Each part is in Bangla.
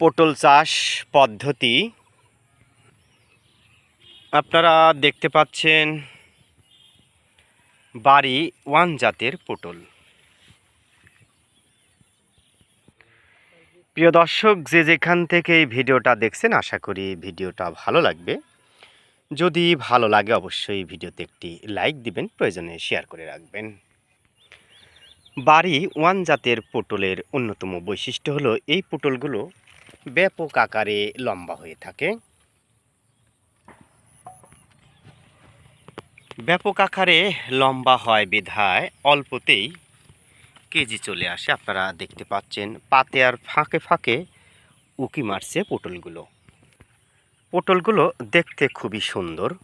পটল চাষ পদ্ধতি আপনারা দেখতে পাচ্ছেন বাড়ি ওয়ান জাতের পটল। প্রিয় দর্শক, যে যেখান থেকে এই ভিডিওটা দেখছেন, আশা করি ভিডিওটা ভালো লাগবে। যদি ভালো লাগে, অবশ্যই ভিডিওতে একটি লাইক দিবেন, প্রয়োজনে শেয়ার করে রাখবেন। বাড়ি ওয়ান জাতের পটলের অন্যতম বৈশিষ্ট্য হলো, এই পটলগুলো ব্যাপক আকারে লম্বা হয়ে থাকে। ব্যাপক আকারে লম্বা হয় বিধায় অল্পতেই কেজি চলে আসে। আপনারা দেখতে পাচ্ছেন পাতে আর ফাঁকে ফাঁকে উকি মারছে পটলগুলো। পটলগুলো দেখতে খুবই সুন্দর।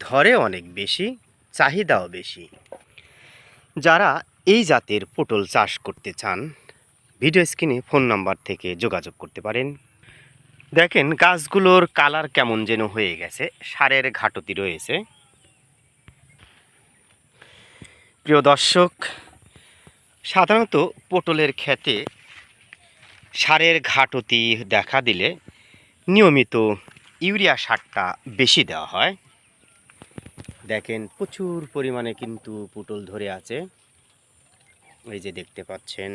ধরে অনেক বেশি, চাহিদাও বেশি। যারা এই জাতের পটল চাষ করতে চান ভিডিও স্ক্রিনে ফোন নাম্বার থেকে যোগাযোগ করতে পারেন। দেখেন, গাছগুলোর কালার কেমন যেন হয়ে গেছে। সারের ঘাটতি রয়েছে। প্রিয় দর্শক, সাধারণত পটলের ক্ষেতে সারের ঘাটতি দেখা দিলে নিয়মিত ইউরিয়া সারটা বেশি দেওয়া হয়। দেখেন, প্রচুর পরিমাণে কিন্তু পটল ধরে আছে। এই যে দেখতে পাচ্ছেন